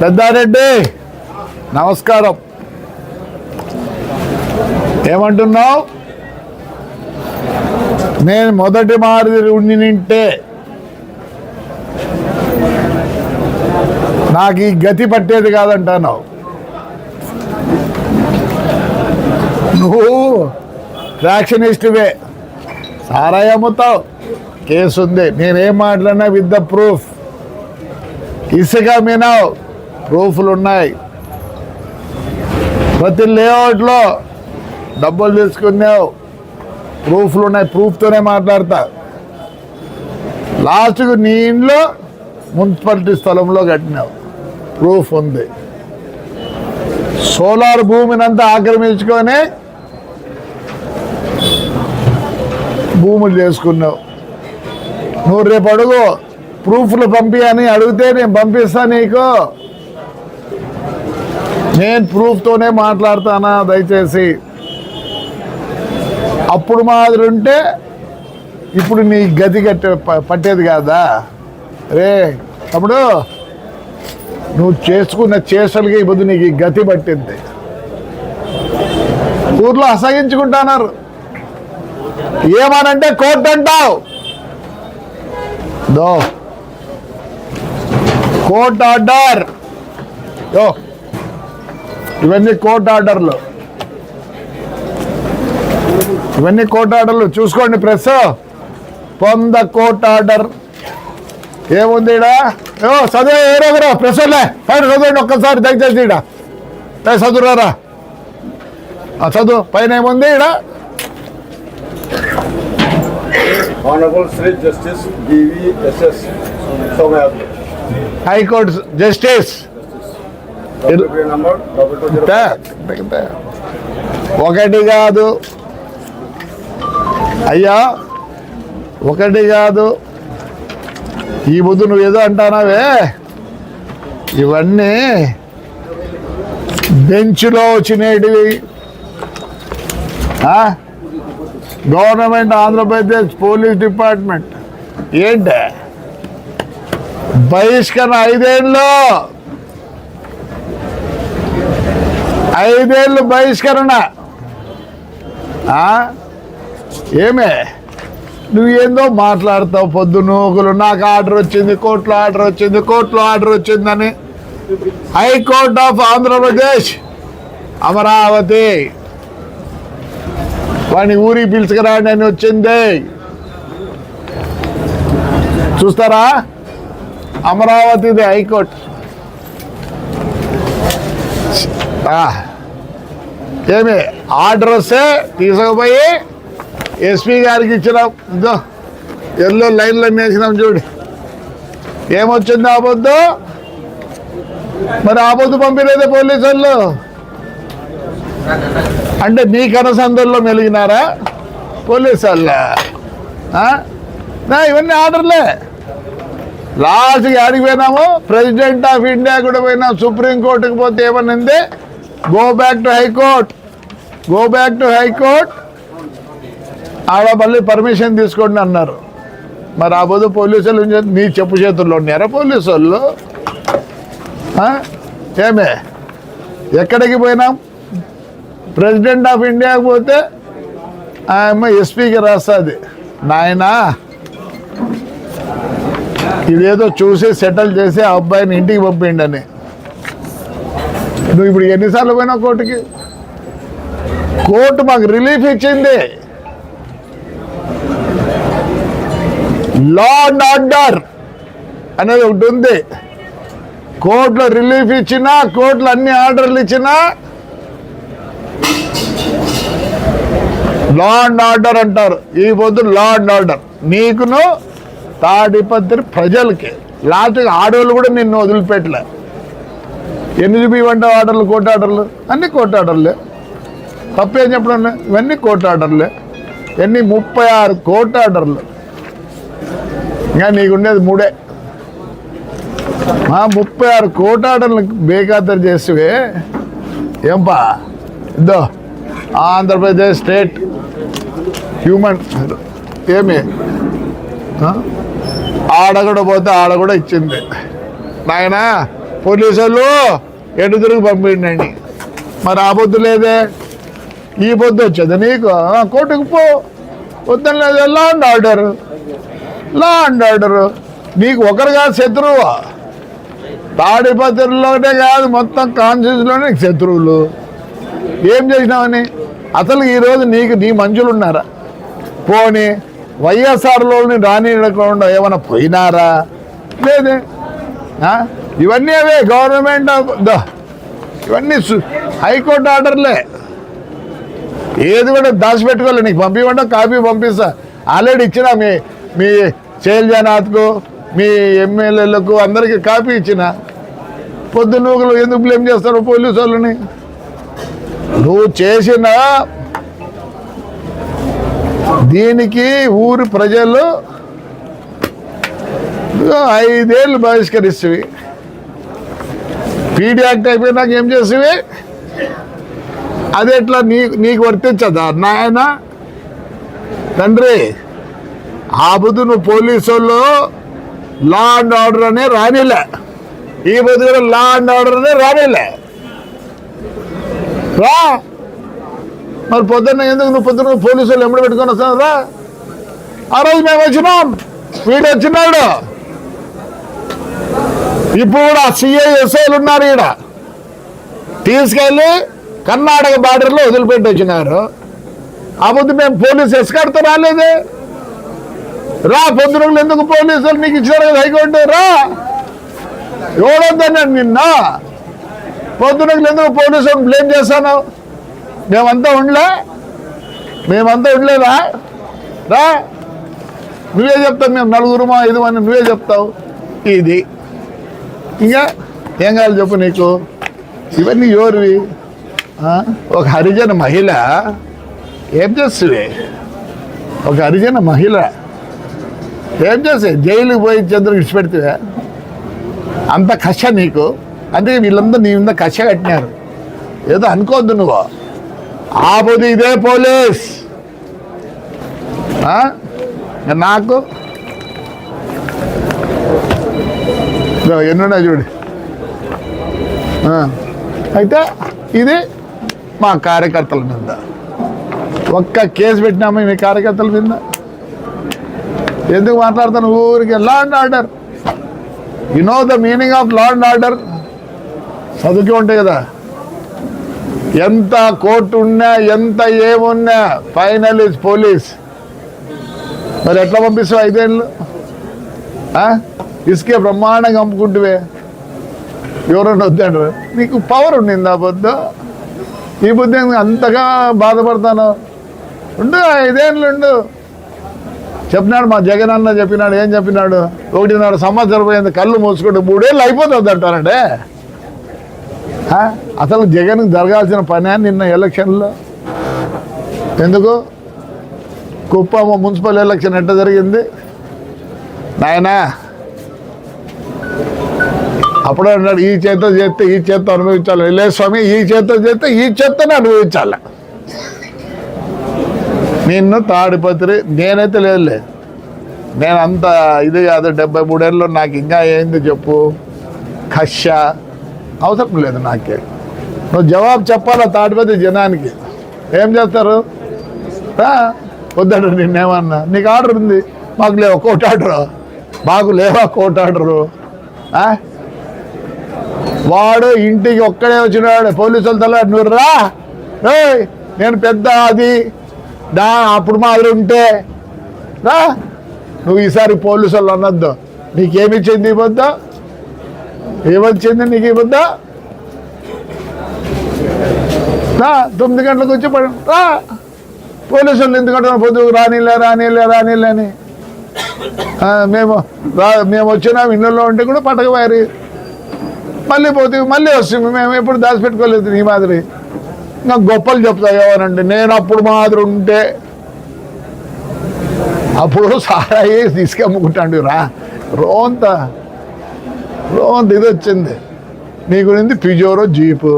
పెద్దారెడ్డి నమస్కారం. ఏమంటున్నావు? నేను మొదటి మాదిరి ఉండి నింటే నాకు ఈ గతి పట్టేది కాదంటాను నువ్వు ఫ్యాక్షనిస్టువే సారాయి అమ్ముతావు. కేసు ఉంది నేనేం మాట్లాడినా విత్ ద ప్రూఫ్ ఇసుక మీనావు. ప్రూఫ్లు ఉన్నాయి. ప్రతి లేఅవుట్లో డబ్బులు తీసుకున్నావు. ప్రూఫ్లు ఉన్నాయి. ప్రూఫ్తోనే మాట్లాడతా. లాస్ట్కు నీ ఇంట్లో మున్సిపాలిటీ స్థలంలో కట్టినావు. ప్రూఫ్ ఉంది. సోలార్ భూమినంతా ఆక్రమించుకొని భూములు చేసుకున్నావు. నువ్వు రేపు అడుగు ప్రూఫ్లు పంపి అని అడిగితే నేను పంపిస్తాను నీకు. నేను ప్రూఫ్తోనే మాట్లాడతానా దయచేసి? అప్పుడు మాదిరి ఉంటే ఇప్పుడు నీ గతి కట్టే పట్టేది కాదా? రే తమ్ముడు నువ్వు చేసుకున్న చేసలుగా ఇప్పుడు నీకు ఈ గతి పట్టింది. ఊర్లో అసహించుకుంటున్నారు. ఏమనంటే కోర్టు అంటావు. దో. Court order. యో ఇవన్నీ కోర్ట్ ఆర్డర్లు ఇవన్నీ కోర్ట్ ఆర్డర్లు చూసుకోండి ప్రెస్ పొంద కోర్ట్ ఆర్డర్ ఏముంది ఈడ? ఓ చదువు ఏరోగరా ప్రెస్ లే. పైన చదవండి ఒక్కసారి దయచేసి ఈడ. ఏ చదువురారా ఆ చదువు పైన ఏముంది. Somayadu. హైకోర్టు జస్టిస్ ఒకటి కాదు. అయ్యా ఒకటి కాదు. ఈ బుద్ధు నువ్వు ఏదో అంటానావే. ఇవన్నీ బెంచ్లో వచ్చినటివి. ఆ? గవర్నమెంట్ ఆంధ్రప్రదేశ్ పోలీస్ డిపార్ట్మెంట్ ఏంటి? బహిష్కరణ ఐదేళ్ళు ఐదేళ్ళు బహిష్కరణ. ఏమే? నువ్వేందో మాట్లాడతావు పొద్దు నూకులు. నాకు ఆర్డర్ వచ్చింది కోర్టులో ఆర్డర్ వచ్చింది కోర్టులో ఆర్డర్ వచ్చిందని. High court of Andhra Pradesh. Amaravati. వాడిని ఊరికి పిలుచుకురాండి అని వచ్చింది. చూస్తారా? అమరావతిది హైకోర్టు. ఆ. ఏమి? ఆర్డర్సే వస్తే తీసుకుపోయి ఎస్పీ గారికి ఇచ్చినాం. ఇదో ఎల్లో లైన్లో మేసినాం చూడు. ఏమొచ్చింది ఆపొద్దు? మరి ఆపొద్దు పంపిలేదు పోలీసు వాళ్ళు అంటే నీ కనసందుల్లో మెలిగినారా పోలీసు వాళ్ళ ఇవన్నీ ఆర్డర్లే. లాస్ట్కి ఆడికి పోయినాము? ప్రెసిడెంట్ ఆఫ్ ఇండియా కూడా పోయినాం సుప్రీంకోర్టుకి పోతే ఏమనింది? Go back to high court go back to high court ఆడ మళ్ళీ పర్మిషన్ తీసుకోండి అన్నారు. మరి ఆ బోధ పోలీసులు ఏం నీ చెప్పు చేతుల్లో ఉన్నారా పోలీసు వాళ్ళు ఏమే? ఎక్కడికి పోయినాం? ప్రెసిడెంట్ ఆఫ్ ఇండియాకి పోతే ఆయమ్మ ఎస్పీకి రాస్తుంది. నాయనా ఇదేదో చూసి సెటిల్ చేసి ఆ అబ్బాయిని ఇంటికి పంపిండని నువ్వు ఇప్పుడు ఎన్నిసార్లు పోయినావు కోర్టుకి? కోర్టు మాకు రిలీఫ్ ఇచ్చింది. లా అండ్ ఆర్డర్ అనేది ఒకటి ఉంది. కోర్టులో రిలీఫ్ ఇచ్చినా కోర్టులో అన్ని ఆర్డర్లు ఇచ్చినా లా అండ్ ఆర్డర్ అంటారు. ఈ పొద్దు లా అండ్ ఆర్డర్ నీకును తాడిపత్రి ప్రజలకి. లాస్ట్కి ఆడవాళ్ళు కూడా నిన్ను వదిలిపెట్టలే. ఎన్ని చూపివంటావు ఆర్డర్లు కోర్టు ఆర్డర్లు అన్ని కోర్టు ఆర్డర్లే తప్పేం చెప్పడం ఇవన్నీ కోర్టు ఆర్డర్లే. ఎన్ని? ముప్పై ఆరు కోర్టు ఆర్డర్లు. ఇంకా నీకుండేది మూడే. మా ముప్పై ఆరు కోర్టు ఆర్డర్లు బేఖాతరు చేస్తే ఏంపా? ఇద్దో ఆంధ్రప్రదేశ్ స్టేట్ హ్యూమన్ ఏమి? ఆడ కూడా పోతే ఆడ కూడా ఇచ్చింది. నాయనా పోలీసు వాళ్ళు ఎటు తిరిగి పంపిండండి? మరి ఆ పొద్దు లేదే? ఈ పొద్దు వచ్చేది నీకు? కోర్టుకు పో. వద్దని లేదు law and order? Law and order? నీకు ఒకరుగా శత్రువు. తాడిపత్రిలోనే కాదు మొత్తం కాన్స్టిట్యూన్సీలోనే శత్రువులు. ఏం చేసినావని? అసలు ఈరోజు నీకు నీ మంచులు ఉన్నారా? పోని వైఎస్ఆర్లోని రానియకుండా ఏమైనా పోయినారా? లేదే. ఇవన్నీ అవే గవర్నమెంట్ ఆఫ్ ద- ఇవన్నీ హైకోర్టు ఆర్డర్లే. ఏది కూడా దాచిపెట్టుకోలే నీకు పంపించడం కాపీ పంపిస్తా. ఆల్రెడీ ఇచ్చిన మీ మీ శైలజానాథ్కు మీ ఎమ్మెల్యేలకు అందరికీ కాపీ ఇచ్చిన. పొద్దున్నూకులు ఎందుకు బ్లేమ్ చేస్తారు పోలీసు వాళ్ళని? నువ్వు చేసిన దీనికి ఊరి ప్రజలు ఐదేళ్ళు బహిష్కరిస్తవి. పీడీ యాక్ట్ అయిపోయినాక ఏం చేసేవి అది ఎట్లా నీ నీకు వర్తించదా నాయన? తండ్రి ఆ బుద్ధు నువ్వు పోలీసు వాళ్ళు లా అండ్ ఆర్డర్ అనే రానిలే. ఈ బుద్ధి కూడా లా అండ్ ఆర్డర్ అనే రానిలే. రా. మరి పొద్దున్న ఎందుకు నువ్వు పొద్దున్న పోలీసు వాళ్ళు ఎమ్మడి పెట్టుకొని వస్తావు రా? ఆ రోజు మేము వచ్చినాం. వీడు వచ్చినాడు. ఇప్పుడు కూడా సిఐ ఎస్ఐలు ఉన్నారు ఈడ. తీసుకెళ్ళి కర్ణాటక బార్డర్లో వదిలిపెట్టి వచ్చినారు. ఆ ముందు మేము పోలీసు ఎస్కాడుతో రాలేదే. రా పొద్దున ఎందుకు పోలీసులు నీకు ఇచ్చారు కదా హైకోర్టు? రా. ఎవడొద్దన్నాడు నిన్న? పొద్దున ఎందుకు పోలీసులను బ్లేమ్ చేస్తాను? మేమంతా ఉండలే. మేమంతా ఉండలేదా? రా. నువ్వే చెప్తావు మేము నలుగురుమా ఐదు మంది నువ్వే చెప్తావు. ఇది. ఇంకా ఏం కావాలి చెప్పు నీకు? ఇవన్నీ ఎవరివి? ఒక హరిజన మహిళ ఏం చేస్తుంది? ఒక హరిజన మహిళ ఏం చేస్తే జైలుకి పోయి చంద్ర విడిచిపెడితే అంత కష నీకు? అందుకే వీళ్ళందరూ నీ మీద కష కట్టినారు. ఏదో అనుకోవద్దు నువ్వు. ఆపోదు ఇదే పోలీస్. నాకు? ఎన్నున్నా చూడు. అయితే ఇది మా కార్యకర్తల మీద. ఒక్క కేసు పెట్టినామా మీ కార్యకర్తల మీద. ఎందుకు మాట్లాడతాను? ఊరికి law and order you know the meaning of law and order చదువుకి ఉంటాయి కదా. ఎంత కోర్టు ఉన్నా ఎంత ఏమున్నా ఫైనల్ ఇస్ పోలీస్ మరి ఎట్లా పంపిస్తావు ఐదేళ్ళు? ఇసుకే బ్రహ్మాండంగా అమ్ముకుంటువే. ఎవరన్నా వద్దంటారు నీకు పవర్ ఉండింది ఆ పొద్దు ఈ బుద్ధి అంతగా బాధపడతాను? ఉండు ఐదేళ్ళు ఉండు. చెప్పినాడు మా జగన్ అన్న చెప్పినాడు ఏం చెప్పినాడు? ఒకటిన్నర సంవత్సరం పోయింది కళ్ళు మూసుకుంటే మూడేళ్ళు అయిపోతుంది అంటారంటే? అసలు జగన్ జరగాల్సిన పని నిన్న ఎలక్షన్లో. ఎందుకు? కుప్పం మున్సిపల్ ఎలక్షన్ ఎట్ట జరిగింది? నాయనా అప్పుడే అన్నాడు ఈ చేత చేస్తే ఈ చేత అనుభవించాలి. లేదు స్వామి ఈ చేత చేస్తే ఈ చేతనే అనుభవించాలి. నిన్ను తాడిపత్రి నేనైతే లేదులే. నేను అంత ఇది కాదు డెబ్బై మూడేళ్ళు నాకు ఇంకా ఏంది చెప్పు? కష అవసరం లేదు నాకే. నువ్వు జవాబు చెప్పాలా తాడిపత్రి జనానికి? ఏం చేస్తారు? రా, నిన్నేమన్నా? నీకు ఆర్డర్ ఉంది. మాకు లేవా కోట్ ఆర్డరు. మాకు లేవా కోట్ ఆర్డరు? ఆ? వాడు ఇంటికి ఒక్కడే వచ్చినాడు. పోలీసులు తల నువ్వు రా. నేను పెద్ద అది దా అప్పుడు మాదిరి ఉంటే. రా. నువ్వు ఈసారి పోలీసు వాళ్ళు అనొద్దు. నీకేమిచ్చింది ఈ పొద్దు ఏమొచ్చింది నీకు ఈ పొద్దు రా తొమ్మిది గంటలకు వచ్చి పడి రా. పోలీసు వాళ్ళు ఎందుకంటే పొద్దు రానిలే రానిలే రానిలే అని. మేము మేము వచ్చినాం ఇళ్ళలో ఉంటే కూడా పట్టకపోయారు మళ్ళీ పోతే మళ్ళీ వస్తుంది. మేము ఎప్పుడు దాచిపెట్టుకోలేదు నీ మాదిరి. ఇంకా గొప్పలు చెప్తా ఎవరండి నేను అప్పుడు మాదిరి ఉంటే అప్పుడు సారాయి తీసుకెమ్ముకుంటాడు రా. రోంత రోంత ఇది వచ్చింది. నీ గురించి పిజోరో జీపు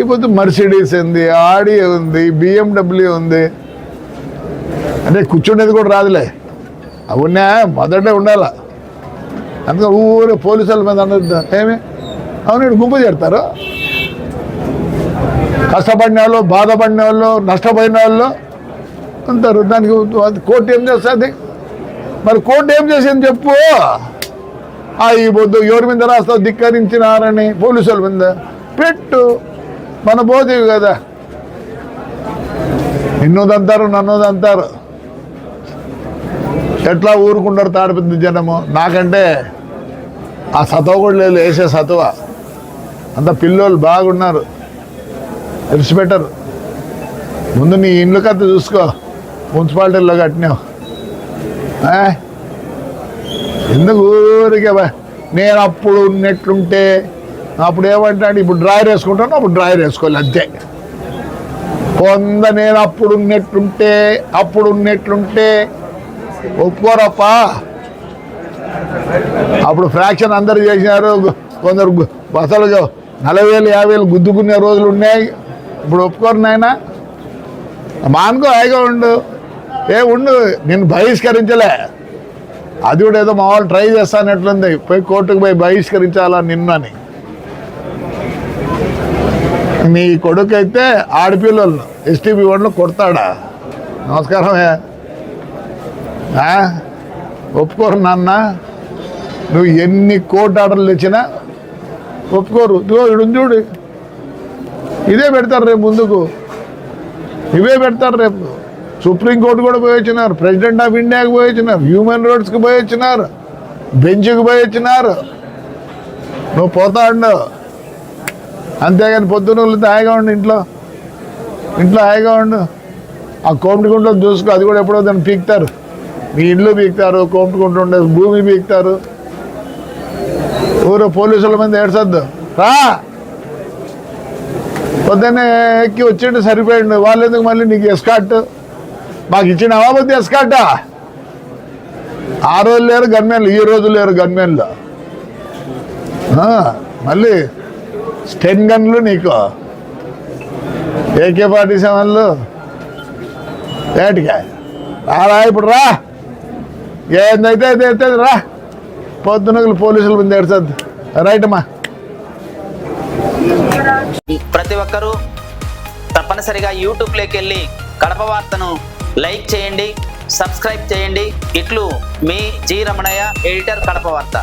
ఇప్పుడు మర్సిడీస్ ఉంది ఆడి ఉంది బిఎండబ్ల్యూ ఉంది. అంటే కూర్చుండేది కూడా రాదులే. అవునా మొదటే ఉండాల. అందుకే ఊరే పోలీసుల మీద అన్నది ఏమి? అవును గుంపు చేరుతారు కష్టపడిన వాళ్ళు బాధపడిన వాళ్ళు నష్టపోయిన వాళ్ళు అంటారు దానికి కోర్టు ఏం చేస్తుంది? మరి కోర్టు ఏం చేసింది చెప్పు? ఆ ఈ పొద్దు ఎవరి మీద రాస్తావు? ధిక్కరించినారని పోలీసుల మీద. పెట్టు. మన పోతేవి కదా. నిన్నోదంటారు నన్నోదంటారు ఎట్లా ఊరుకుంటారు తాడిపోతుంది జనము? నాకంటే ఆ సతవ కూడా లేదు వేసే సతవ? అంత పిల్లోళ్ళు బాగున్నారు. విడిచిపెట్టరు ముందు నీ ఇండ్లు కథ చూసుకో. మున్సిపాలిటీలో కట్టినావు. ఆ? ఎందుకు ఊరికే నేను అప్పుడు ఉన్నట్లుంటే అప్పుడు ఏమంటాడు? ఇప్పుడు డ్రాయర్ వేసుకుంటాను అప్పుడు డ్రాయర్ వేసుకోవాలి అంతే. కొంద నేను అప్పుడు ఉన్నట్లుంటే అప్పుడు ఉన్నట్లుంటే ఒప్పుకోరప్పా. అప్పుడు ఫ్రాక్షన్ అందరు చేసినారు కొందరు బసలు నలభై వేలు యాభై వేలు గుద్దుకునే రోజులు ఉన్నాయి. ఇప్పుడు ఒప్పుకోరు నాయన. మానుకో హాయిగా ఉండు. ఏ ఉండు. నేను బహిష్కరించలే. అది కూడా ఏదో మా వాళ్ళు ట్రై చేస్తానట్లుంది పోయి కోర్టుకు పోయి బహిష్కరించాలా నిన్నని నీ కొడుకు అయితే ఆడపిల్లలు ఎస్టీపీ వాళ్ళు కొడతాడా? నమస్కారమే ఒప్పుకోరు నాన్న. నువ్వు ఎన్ని కోర్టు ఆర్డర్లు ఇచ్చినా ఒప్పుకోరు. ఇదిగో ఇడు చూడు. ఇదే పెడతారు రేపు ముందుకు. ఇవే పెడతారు రేపు. సుప్రీంకోర్టు కూడా పోయి వచ్చినారు. ప్రెసిడెంట్ ఆఫ్ ఇండియాకి పోయి వచ్చినారు. హ్యూమన్ రైట్స్కి పోయి వచ్చినారు. బెంచ్కి పోయి వచ్చినారు. నువ్వు పోతా ఉండు. అంతేగాని పొద్దున్న వెళ్తే హాయిగా ఉండు ఇంట్లో. ఇంట్లో హాయిగా ఉండు. ఆ కోమటిగుంట్లో చూసుకో. అది కూడా ఎప్పుడో దాన్ని పీక్తారు. మీ ఇల్లు పీక్తారు కోమటిగుంట ఉండే భూమి పీక్తారు. ఊరు పోలీసుల మీద ఏడ్చొద్దు. రా. పొద్దున్నే ఎక్కి వచ్చిండు సరిపోయిండు. వాళ్ళు ఎందుకు మళ్ళీ నీకు ఎస్కాట్ మాకు ఇచ్చిన అవాబద్ది ఎస్కాటా ఆ? రోజు లేరు గన్మెన్లు ఈ రోజు లేరు గన్మెన్లు మళ్ళీ స్టెన్ గన్లు నీకు. ఏకే పార్టీ సెవెన్లు ఏటికా? రారా ఇప్పుడు రా. ఏందైతే అయితే అయితే రా. పొద్దునగలు పోలీసులు ముందు ఏడ్చద్దు. రైట్ అమ్మా. ప్రతి ఒక్కరూ తప్పనిసరిగా యూట్యూబ్లోకి వెళ్ళి కడప వార్తను లైక్ చేయండి సబ్స్క్రైబ్ చేయండి. ఇట్లు మీ జి రమణయ్య ఎడిటర్ కడప వార్త.